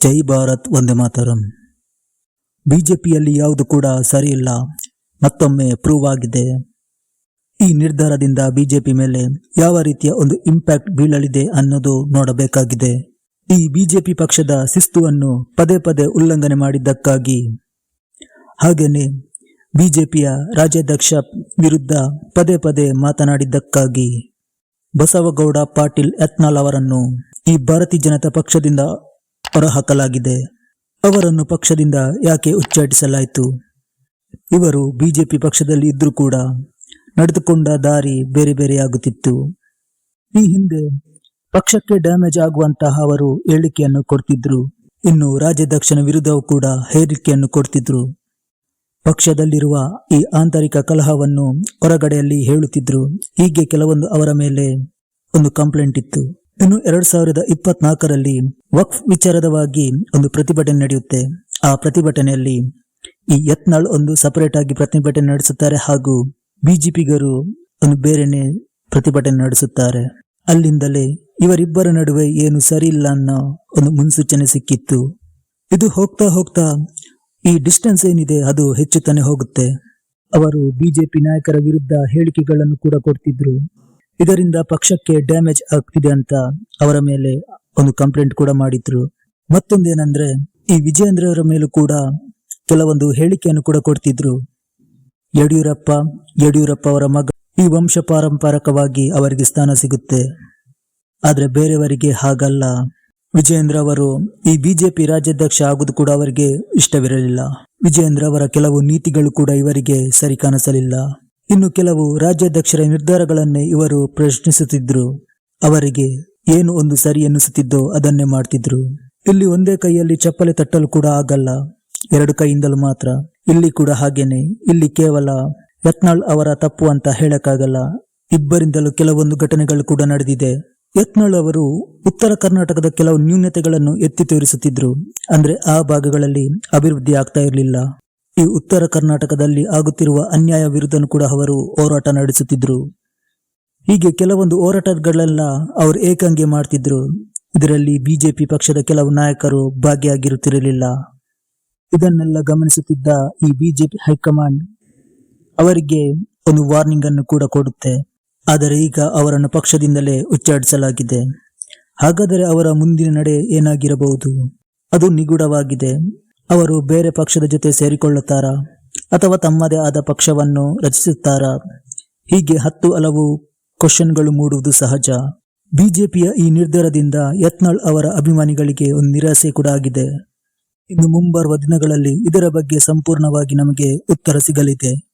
ಜೈ ಭಾರತ್ ಒಂದೇ ಮಾತರಂ. ಬಿಜೆಪಿಯಲ್ಲಿ ಯಾವುದು ಕೂಡ ಸರಿಯಿಲ್ಲ, ಮತ್ತೊಮ್ಮೆ ಪ್ರೂವ್ ಆಗಿದೆ. ಈ ನಿರ್ಧಾರದಿಂದ ಬಿಜೆಪಿ ಮೇಲೆ ಯಾವ ರೀತಿಯ ಒಂದು ಇಂಪ್ಯಾಕ್ಟ್ ಬೀಳಲಿದೆ ಅನ್ನೋದು ನೋಡಬೇಕಾಗಿದೆ. ಈ ಬಿಜೆಪಿ ಪಕ್ಷದ ಶಿಸ್ತುವನ್ನು ಪದೇ ಪದೇ ಉಲ್ಲಂಘನೆ ಮಾಡಿದ್ದಕ್ಕಾಗಿ. ಹಾಗೆಯೇ ಬಿಜೆಪಿಯ ರಾಜ್ಯಾಧ್ಯಕ್ಷ ವಿರುದ್ಧ ಪದೇ ಪದೇ ಮಾತನಾಡಿದ್ದಕ್ಕಾಗಿ. ಬಸವಗೌಡ ಪಾಟೀಲ್ ಯತ್ನಾಲ್ ಅವರನ್ನು ಈ ಭಾರತೀಯ ಜನತಾ ಪಕ್ಷದಿಂದ ಹೊರಹಾಕಲಾಗಿದೆ. ಅವರನ್ನು ಪಕ್ಷದಿಂದ ಯಾಕೆ ಉಚ್ಚಾಟಿಸಲಾಯಿತು? ಇವರು ಬಿಜೆಪಿ ಪಕ್ಷದಲ್ಲಿ ಇದ್ರೂ ಕೂಡ ನಡೆದುಕೊಂಡ ದಾರಿ ಬೇರೆ ಬೇರೆಯಾಗುತ್ತಿತ್ತು ಈ ಹಿಂದೆ ಪಕ್ಷಕ್ಕೆ ಡ್ಯಾಮೇಜ್ ಆಗುವಂತಹ ಅವರು ಹೇಳಿಕೆಯನ್ನು ಕೊಡ್ತಿದ್ರು. ಇನ್ನು ರಾಜ್ಯಾಧ್ಯಕ್ಷನ ವಿರುದ್ಧವೂ ಕೂಡ ಹೇಳಿಕೆಯನ್ನು ಕೊಡ್ತಿದ್ರು. ಪಕ್ಷದಲ್ಲಿರುವ ಈ ಆಂತರಿಕ ಕಲಹವನ್ನು ಹೊರಗಡೆಯಲ್ಲಿ ಹೇಳುತ್ತಿದ್ರು. ಹೀಗೆ ಕೆಲವೊಂದು ಅವರ ಮೇಲೆ ಒಂದು ಕಂಪ್ಲೇಂಟ್ ಇತ್ತು. ಇನ್ನು ಎರಡು ಸಾವಿರದ ಇಪ್ಪತ್ನಾಲ್ಕರಲ್ಲಿ ವಕ್ಫ್ ವಿಚಾರದವಾಗಿ ಒಂದು ಪ್ರತಿಭಟನೆ ನಡೆಯುತ್ತೆ. ಆ ಪ್ರತಿಭಟನೆಯಲ್ಲಿ ಈ ಯತ್ನಾಳ್ ಒಂದು ಸಪರೇಟ್ ಆಗಿ ಪ್ರತಿಭಟನೆ ನಡೆಸುತ್ತಾರೆ ಹಾಗೂ ಬಿಜೆಪಿಗರು ಒಂದು ಬೇರೆನೆ ಪ್ರತಿಭಟನೆ ನಡೆಸುತ್ತಾರೆ. ಅಲ್ಲಿಂದಲೇ ಇವರಿಬ್ಬರ ನಡುವೆ ಏನು ಸರಿ ಇಲ್ಲ ಅನ್ನೋ ಒಂದು ಮುನ್ಸೂಚನೆ ಸಿಕ್ಕಿತ್ತು. ಇದು ಹೋಗ್ತಾ ಹೋಗ್ತಾ ಈ ಡಿಸ್ಟೆನ್ಸ್ ಏನಿದೆ ಅದು ಹೆಚ್ಚುತ್ತಾನೆ ಹೋಗುತ್ತೆ. ಅವರು ಬಿಜೆಪಿ ನಾಯಕರ ವಿರುದ್ಧ ಹೇಳಿಕೆಗಳನ್ನು ಕೂಡ ಕೊಡ್ತಿದ್ರು. ಇದರಿಂದ ಪಕ್ಷಕ್ಕೆ ಡ್ಯಾಮೇಜ್ ಆಗ್ತಿದೆ ಅಂತ ಅವರ ಮೇಲೆ ಒಂದು ಕಂಪ್ಲೇಂಟ್ ಕೂಡ ಮಾಡಿದ್ರು. ಮತ್ತೊಂದೇನಂದ್ರೆ, ಈ ವಿಜಯೇಂದ್ರ ಅವರ ಮೇಲೂ ಕೂಡ ಕೆಲವೊಂದು ಹೇಳಿಕೆಯನ್ನು ಕೂಡ ಕೊಡ್ತಿದ್ರು. ಯಡಿಯೂರಪ್ಪ ಯಡಿಯೂರಪ್ಪ ಅವರ ಮಗ ಈ ವಂಶ ಪಾರಂಪರಿಕವಾಗಿ ಅವರಿಗೆ ಸ್ಥಾನ ಸಿಗುತ್ತೆ. ಆದ್ರೆ ಬೇರೆಯವರಿಗೆ ಹಾಗಲ್ಲ. ವಿಜಯೇಂದ್ರ ಅವರು ಈ ಬಿಜೆಪಿ ರಾಜ್ಯಾಧ್ಯಕ್ಷ ಆಗುದು ಕೂಡ ಅವರಿಗೆ ಇಷ್ಟವಿರಲಿಲ್ಲ. ವಿಜಯೇಂದ್ರ ಅವರ ಕೆಲವು ನೀತಿಗಳು ಕೂಡ ಇವರಿಗೆ ಸರಿ ಕಾಣಿಸಲಿಲ್ಲ. ಇನ್ನು ಕೆಲವು ರಾಜ್ಯಾಧ್ಯಕ್ಷರ ನಿರ್ಧಾರಗಳನ್ನೇ ಇವರು ಪ್ರಶ್ನಿಸುತ್ತಿದ್ರು. ಅವರಿಗೆ ಏನು ಒಂದು ಸರಿ ಎನ್ನಿಸುತ್ತಿದ್ದೋ ಅದನ್ನೇ ಮಾಡ್ತಿದ್ರು. ಇಲ್ಲಿ ಒಂದೇ ಕೈಯಲ್ಲಿ ಚಪ್ಪಲಿ ತಟ್ಟಲು ಕೂಡ ಆಗಲ್ಲ. ಎರಡು ಕೈಯಿಂದಲೂ ಮಾತ್ರ. ಇಲ್ಲಿ ಕೂಡ ಹಾಗೇನೆ. ಇಲ್ಲಿ ಕೇವಲ ಯತ್ನಾಳ್ ಅವರ ತಪ್ಪು ಅಂತ ಹೇಳಕ್ಕಾಗಲ್ಲ. ಇಬ್ಬರಿಂದಲೂ ಕೆಲವೊಂದು ಘಟನೆಗಳು ಕೂಡ ನಡೆದಿದೆ. ಯತ್ನಾಳ್ ಅವರು ಉತ್ತರ ಕರ್ನಾಟಕದ ಕೆಲವು ನ್ಯೂನತೆಗಳನ್ನು ಎತ್ತಿ ತೋರಿಸುತ್ತಿದ್ರು. ಅಂದ್ರೆ ಆ ಭಾಗಗಳಲ್ಲಿ ಅಭಿವೃದ್ಧಿ ಆಗ್ತಾ ಇರಲಿಲ್ಲ. ಈ ಉತ್ತರ ಕರ್ನಾಟಕದಲ್ಲಿ ಆಗುತ್ತಿರುವ ಅನ್ಯಾಯ ವಿರುದ್ಧನೂ ಕೂಡ ಅವರು ಹೋರಾಟ ನಡೆಸುತ್ತಿದ್ರು. ಹೀಗೆ ಕೆಲವೊಂದು ಹೋರಾಟಗಳೆಲ್ಲ ಅವರು ಏಕಾಂಗಿ ಮಾಡ್ತಿದ್ರು. ಇದರಲ್ಲಿ ಬಿಜೆಪಿ ಪಕ್ಷದ ಕೆಲವು ನಾಯಕರು ಭಾಗಿಯಾಗಿರುತ್ತಿರಲಿಲ್ಲ. ಇದನ್ನೆಲ್ಲ ಗಮನಿಸುತ್ತಿದ್ದ ಈ ಬಿಜೆಪಿ ಹೈಕಮಾಂಡ್ ಅವರಿಗೆ ಒಂದು ವಾರ್ನಿಂಗ್ ಅನ್ನು ಕೂಡ ಕೊಡುತ್ತೆ. ಆದರೆ ಈಗ ಅವರನ್ನು ಪಕ್ಷದಿಂದಲೇ ಉಚ್ಚಾಟಿಸಲಾಗಿದೆ. ಹಾಗಾದರೆ ಅವರ ಮುಂದಿನ ನಡೆ ಏನಾಗಿರಬಹುದು? ಅದು ನಿಗೂಢವಾಗಿದೆ. ಅವರು ಬೇರೆ ಪಕ್ಷದ ಜೊತೆ ಸೇರಿಕೊಳ್ಳುತ್ತಾರಾ ಅಥವಾ ತಮ್ಮದೇ ಆದ ಪಕ್ಷವನ್ನು ರಚಿಸುತ್ತಾರಾ? ಹೀಗೆ ಹತ್ತು ಹಲವು ಕ್ವಶನ್ಗಳು ಮೂಡುವುದು ಸಹಜ. ಬಿಜೆಪಿಯ ಈ ನಿರ್ಧಾರದಿಂದ ಯತ್ನಾಳ್ ಅವರ ಅಭಿಮಾನಿಗಳಿಗೆ ಒಂದು ನಿರಾಸೆ ಕೂಡ ಆಗಿದೆ. ಇನ್ನು ಮುಂಬರುವ ದಿನಗಳಲ್ಲಿ ಇದರ ಬಗ್ಗೆ ಸಂಪೂರ್ಣವಾಗಿ ನಮಗೆ ಉತ್ತರ ಸಿಗಲಿದೆ.